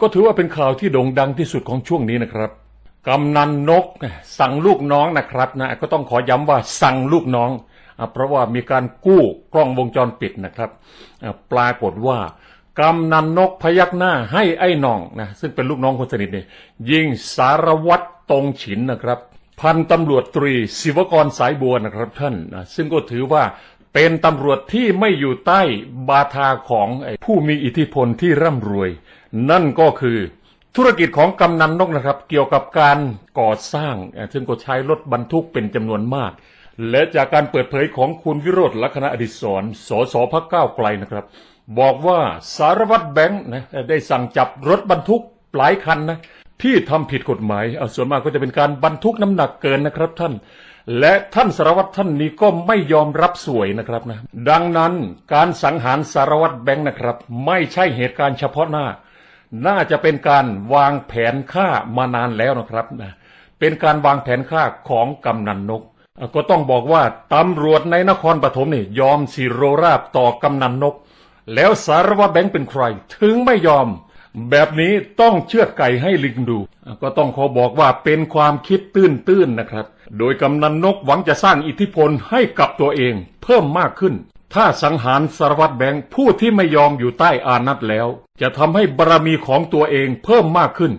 ก็ถือว่าเป็นข่าวที่โด่งดังที่สุดของช่วงนี้นะครับกำนันนกสั่งลูกน้องนะครับนะก็ต้องขอย้ำว่าสั่งลูกน้องอเพราะว่ามีการกู้กล้องวงจรปิดนะครับปรากฏว่ากำนันนกพยักหน้าให้ไอ้น่องนะซึ่งเป็นลูกน้องคนสนิทเนี่ยยิงสารวัตรตรงฉินนะครับ พันตำรวจตรี ศิวกรสายบัวนะครับท่านนะซึ่งก็ถือว่า เป็นตำรวจที่ไม่อยู่ใต้บาทาของผู้มีอิทธิพลที่ร่ำรวย นั่นก็คือธุรกิจของกำนันนกนะครับ เกี่ยวกับการก่อสร้างเอ่อซึ่งก็ใช้รถบรรทุกเป็นจำนวนมาก และจากการเปิดเผยของคุณวิโรธลักษณะอดิศรสสพักก้าไกลนะครับ บอกว่าสารวัตรแบงค์นะได้สั่งจับรถบรรทุกหลายคันนะที่ทำผิดกฎหมายส่วนมากก็จะเป็นการบรรทุกน้ำหนักเกินนะครับท่าน และท่านสารวัตรท่านนี้ก็ไม่ยอมรับสวยนะครับนะ ดังนั้นการสังหารสารวัตรแบงค์นะครับ ไม่ใช่เหตุการณ์เฉพาะหน้า น่าจะเป็นการวางแผนฆ่ามานานแล้วนะครับนะเป็นการวางแผนฆ่าของกำนันนก ก็ต้องบอกว่าตำรวจในนครปฐมนี่ยอมสิโรราบต่อกำนันนก แล้วสารวัตรแบงค์เป็นใคร ถึงไม่ยอม แบบนี้ต้องเชือดไก่ให้ลิงดู ก็ต้องขอบอกว่าเป็นความคิดตื้นๆนะครับ โดยกำนันนกหวังจะสร้างอิทธิพลให้กับตัวเองเพิ่มมากขึ้น ถ้าสังหารสารวัตรแบงค์ผู้ที่ไม่ยอมอยู่ใต้อานัตแล้ว จะทำให้บารมีของตัวเองเพิ่มมากขึ้น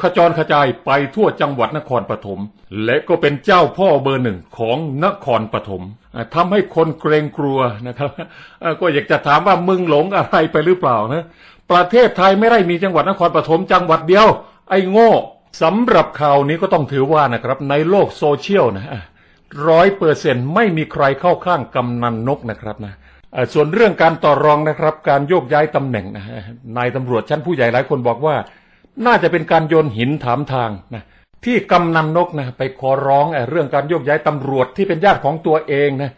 ขจรกระจายไปทั่วจังหวัดนครปฐมและก็เป็นเจ้าพ่อเบอร์หนึ่งของนครปฐมทำให้คนเกรงกลัวนะครับก็อยากจะถามว่ามึงหลงอะไรไปหรือเปล่านะประเทศไทยไม่ได้มีจังหวัดนครปฐมจังหวัดเดียว ไอ้โง่ สำหรับข่าวนี้ก็ต้องถือว่านะครับในโลกโซเชียลนะร้อยเปอร์เซ็นไม่มีใครเข้าข้างกำนันนกนะครับนะส่วนเรื่องการต่อรองนะครับ การโยกย้ายตำแหน่งนะนายตำรวจชั้นผู้ใหญ่หลายคนบอกว่า น่าจะเป็นการโยนหินถามทางนะที่กำนันนกนะไปขอร้องเรื่องการโยกย้ายตำรวจที่เป็นญาติของตัวเองนะ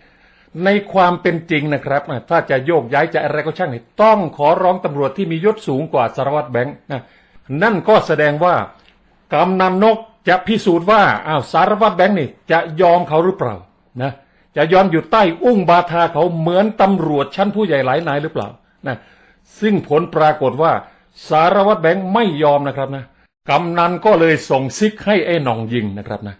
ในความเป็นจริงนะครับนะถ้าจะโยกย้ายจะอะไรก็ช่างต้องขอร้องตำรวจที่มียศสูงกว่าสารวัตรแบงค์นะนั่นก็แสดงว่า กำนันนกจะพิสูจน์ว่าอ้าวสารวัตรแบงค์นี่จะยอมเขาหรือเปล่านะจะยอมอยู่ใต้อุ้งบาทาเขาเหมือนตำรวจชั้นผู้ใหญ่หลายนายหรือเปล่านะซึ่งผลปรากฏว่าสารวัตรแบงค์ไม่ยอมนะครับนะกำนันก็เลยส่งซิกให้ไอ้หนองยิงนะครับนะ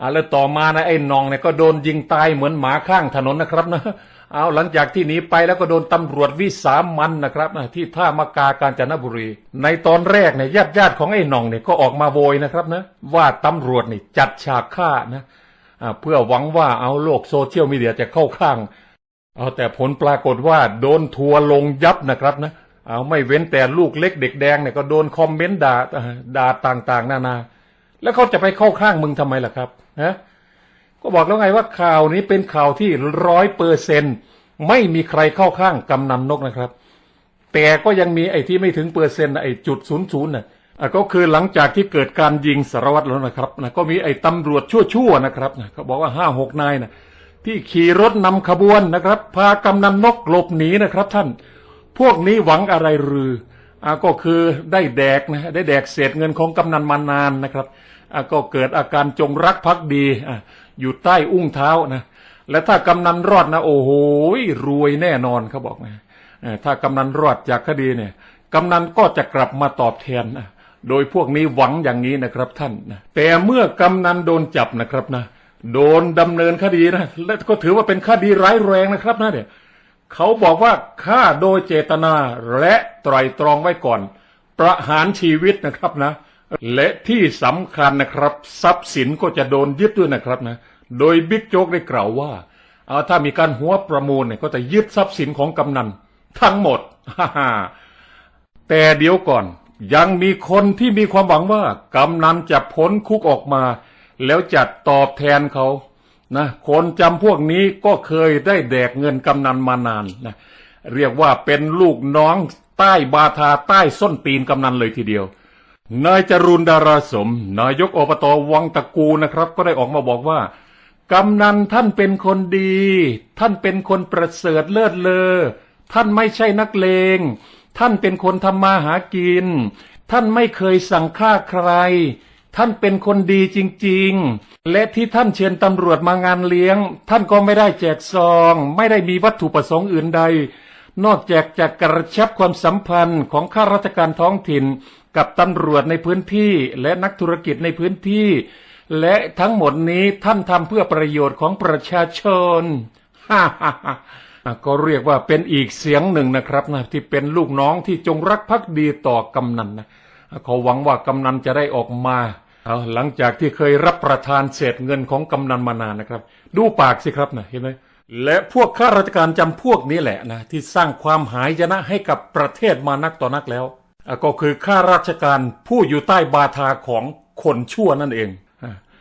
อ่าแล้วต่อมานะไอ้หนองเนี่ยก็โดนยิงตายเหมือนหมาข้างถนนนะครับนะ เอาหลังจากที่หนีไปแล้วก็โดนตำรวจวิสามันนะครับนะที่ท่ามากาการจนบุรี ในตอนแรกเนี่ยญาติญาติของไอ้หนองเนี่ยก็ออกมาโวยนะครับนะว่าตำรวจนี่จัดฉากฆ่านะเพื่อหวังว่าเอาโลกโซเชียลมีเดียจะเข้าข้าง เอาแต่ผลปรากฏว่าโดนทัวลงยับนะครับนะเอาไม่เว้นแต่ลูกเล็กเด็กแดงเนี่ยก็โดนคอมเมนต์ด่าด่าต่างๆ นานา แล้วเขาจะไปเข้าข้างมึงทำไมล่ะครับฮะ ก็บอกแล้วไงว่าข่าวนี้เป็นข่าวที่ร้อยเปอร์เซนไม่มีใครเข้าข้างกำนันนกนะครับ แต่ก็ยังมีไอ้ที่ไม่ถึงเปอร์เซ็นต์ไอ้จุดศูนย์ศูนย์น่ะอะก็คือหลังจากที่เกิดการยิงสารวัตรแล้วนะครับนะก็มีไอ้ตำรวจชั่วๆนะครับนะเขาบอกว่าห้าหกนายนะที่ขี่รถนำขบวนนะครับ พากำนันนกหลบหนีนะครับ ท่าน พวกนี้หวังอะไรหรืออะก็คือได้แดกนะได้แดกเศษเงินของกำนันมานานนะครับอะก็เกิดอาการจงรักภักดีอะ อยู่ใต้อุ้งเท้านะและถ้ากำนันรอดนะโอ้โหรวยแน่นอนเขาบอกนะถ้ากำนันรอดจากคดีเนี่ยกำนันก็จะกลับมาตอบแทนนะโดยพวกนี้หวังอย่างนี้นะครับท่านนะแต่เมื่อกำนันโดนจับนะครับนะโดนดำเนินคดีนะและก็ถือว่าเป็นคดีร้ายแรงนะครับนะเนี่ยเขาบอกว่าฆ่าโดยเจตนาและไตรตรองไว้ก่อน ประหารชีวิตนะครับนะ และที่สำคัญนะครับ ทรัพย์สินก็จะโดนยึดด้วยนะครับนะโดยบิ๊กโจ๊กได้กล่าวว่าเอาถ้ามีการหัวประมูลเนี่ยก็จะยึดทรัพย์สินของกำนันทั้งหมดฮ่าฮแต่เดี๋ยวก่อนยังมีคนที่มีความหวังว่ากำนันจะพ้นคุกออกมา แล้วจะตอบแทนเขานะคนจำพวกนี้ก็เคยได้แดกเงินกำนันมานานนะเรียกว่าเป็นลูกน้องใต้บาทาใต้ส้นตีนกำนันเลยทีเดียว นายจรุนดาราสม นายกอบตวังตะกูนะครับ ก็ได้ออกมาบอกว่ากำนันท่านเป็นคนดี ท่านเป็นคนประเสริฐเลิศเลอ ท่านไม่ใช่นักเลง ท่านเป็นคนทำมาหากิน ท่านไม่เคยสั่งฆ่าใคร ท่านเป็นคนดีจริง ๆ และที่ท่านเชิญตำรวจมางานเลี้ยง ท่านก็ไม่ได้แจกซอง ไม่ได้มีวัตถุประสงค์อื่นใด นอกจากจะกระชับความสัมพันธ์ของข้าราชการท้องถิ่น กับตำรวจในพื้นที่และนักธุรกิจในพื้นที่ และทั้งหมดนี้ท่านทำเพื่อประโยชน์ของประชาชนฮ่าฮ่าฮ่าก็เรียกว่าเป็นอีกเสียงหนึ่งนะครับนะที่เป็นลูกน้องที่จงรักภักดีต่อกำนันนะเขาหวังว่ากำนันจะได้ออกมาเอาหลังจากที่เคยรับประทานเศษเงินของกำนันมานานนะครับ ดูปากสิครับนะเห็นไหมและพวกข้าราชการจำพวกนี้แหละนะที่สร้างความหายนะให้กับประเทศมานักต่อนักแล้ว ก็คือข้าราชการผู้อยู่ใต้บาทาของคนชั่วนั่นเอง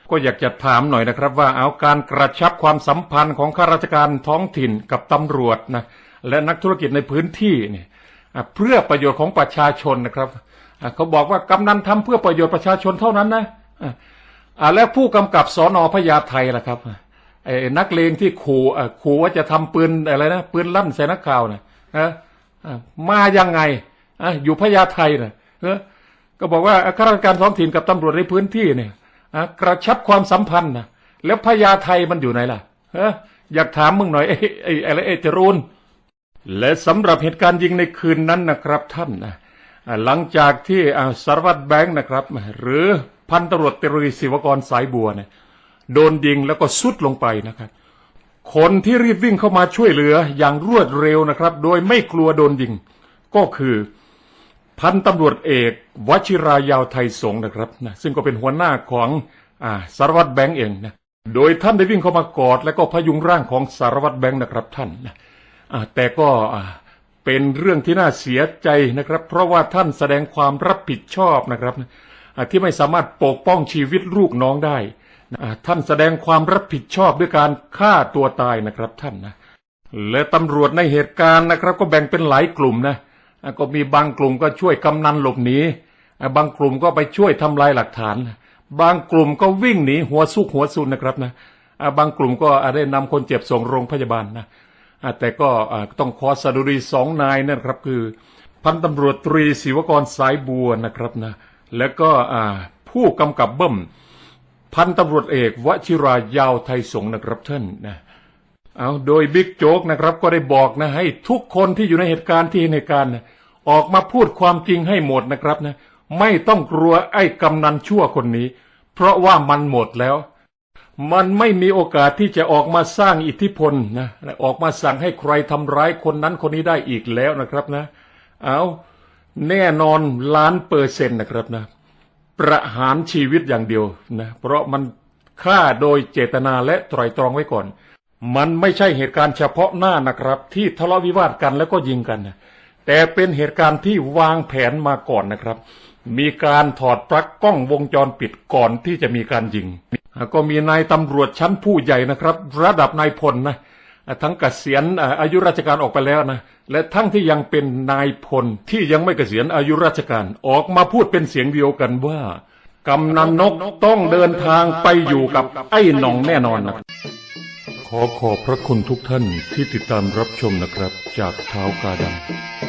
ก็อยากจะถามหน่อยนะครับ ว่าเอาการกระชับความสัมพันธ์ของข้าราชการท้องถิ่นกับตำรวจนะและนักธุรกิจในพื้นที่เนี่ยเพื่อประโยชน์ของประชาชนนะครับเขาบอกว่ากำนันทำเพื่อประโยชน์ประชาชนเท่านั้นนะแล้วผู้กำกับสอนอพญาไทล่ะครับไอ้นักเลงที่ขู่ขู่ว่าจะทำปืนอะไรนะปืนลั่นใส่นักข่าวนะนะอะมายังไง อะอยู่พญาไทนะเออก็บอกว่าข้าราชการท้องถิ่นกับตำรวจในพื้นที่เนี่ยอะกระชับความสัมพันธ์นะแล้วพญาไทมันอยู่ไหนล่ะเอออยากถามมึงหน่อยไอ้ไอ้อะไรไอ้จรูนและสำหรับเหตุการณ์ยิงในคืนนั้นนะครับท่านนะหลังจากที่สารวัตรแบงค์นะครับ หรือพันตำรวจตรีศิวกรสายบัวเนี่ยโดนยิงแล้วก็สุดลงไปนะครับ คนที่รีบวิ่งเข้ามาช่วยเหลืออย่างรวดเร็วนะครับ โดยไม่กลัวโดนยิง ก็คือ พันตำรวจเอกวชิรายาวไทยสงนะครับนะซึ่งก็เป็นหัวหน้าของอาสารวัตรแบงค์เองนะโดยท่านได้วิ่งเข้ามากอด แล้วก็พยุงร่างของสารวัตรแบงค์นะครับท่านนะอ่าแต่ก็อ่าเป็นเรื่องที่น่าเสียใจนะครับ เพราะว่าท่านแสดงความรับผิดชอบนะครับอ่าที่ไม่สามารถปกป้องชีวิตลูกน้องได้อ่าท่านแสดงความรับผิดชอบด้วยการฆ่าตัวตายนะครับท่านนะและตำรวจในเหตุการณ์นะครับ ก็แบ่งเป็นหลายกลุ่มนะ ก็มีบางกลุ่มก็ช่วยกำนันหลบหนีบางกลุ่มก็ไปช่วยทำลายหลักฐาน บางกลุ่มก็วิ่งหนีหัวซุกหัวซุนนะครับนะบางกลุ่มก็ได้นำคนเจ็บส่งโรงพยาบาลนะแต่ก็ต้องขอสดุดีสองนายนะครับ คือพันตำรวจตรีศิวกรสายบัวนะครับนะแล้วก็ผู้กำกับเบิ้มพันตำรวจเอกวชิรายาวไทยสงนะครับท่านนะ เอาโดยบิ๊กโจ๊กนะครับ ก็ได้บอกนะให้ทุกคนที่อยู่ในเหตุการณ์ที่เห็นเหตุการณ์นะออกมาพูดความจริงให้หมดนะครับนะ ไม่ต้องกลัวไอ้กำนันชั่วคนนี้ เพราะว่ามันหมดแล้ว มันไม่มีโอกาสที่จะออกมาสร้างอิทธิพลนะออกมาสั่งให้ใครทำร้ายคนนั้นคนนี้ได้อีกแล้วนะครับนะ เอาแน่นอนล้านเปอร์เซ็นต์นะครับนะ ประหารชีวิตอย่างเดียวนะเพราะมันฆ่าโดยเจตนาและไตร่ตรองไว้ก่อน มันไม่ใช่เหตุการณ์เฉพาะหน้านะครับ ที่ทะเลาะวิวาทกันแล้วก็ยิงกันนะแต่เป็นเหตุการณ์ที่วางแผนมาก่อนนะครับ มีการถอดปลั๊กกล้องวงจรปิดก่อนที่จะมีการยิง ก็มีนายตำรวจชั้นผู้ใหญ่นะครับ ระดับนายพลนะทั้งเกษียณอายุราชการออกไปแล้วนะและทั้งที่ยังเป็นนายพลที่ยังไม่เกษียณอายุราชการออกมาพูดเป็นเสียงเดียวกันว่ากำนันนกต้องเดินทางไปอยู่กับไอ้หนองแน่นอนนะ ขอขอบพระคุณทุกท่านที่ติดตามรับชมนะครับ จากเท้ากาดำ